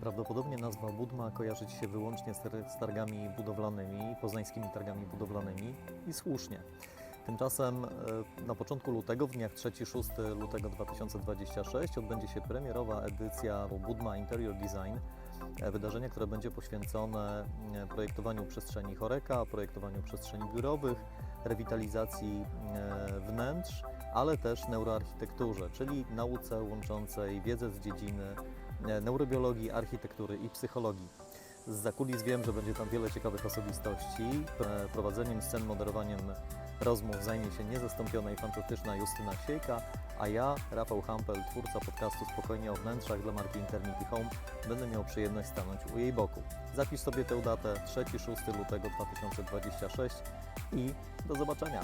Prawdopodobnie nazwa Budma kojarzy Ci się wyłącznie z, targami budowlanymi, poznańskimi targami budowlanymi i słusznie. Tymczasem e, na początku lutego, w dniach 3-6 lutego 2026 odbędzie się premierowa edycja Budma Interior Design, e, wydarzenie, które będzie poświęcone e, projektowaniu przestrzeni choreka, projektowaniu przestrzeni biurowych, rewitalizacji wnętrz, ale też neuroarchitekturze, czyli nauce łączącej wiedzę z dziedziny neurobiologii, architektury i psychologii. Z zakulis wiem, że będzie tam wiele ciekawych osobistości. E, Prowadzeniem scen, moderowaniem rozmów zajmie się niezastąpiona i fantastyczna Justyna Siejka, a ja, Rafał Hampel, twórca podcastu Spokojnie o wnętrzach dla marki Internity Home, będę miał przyjemność stanąć u jej boku. Zapisz sobie tę datę 3-6 lutego 2026 i do zobaczenia.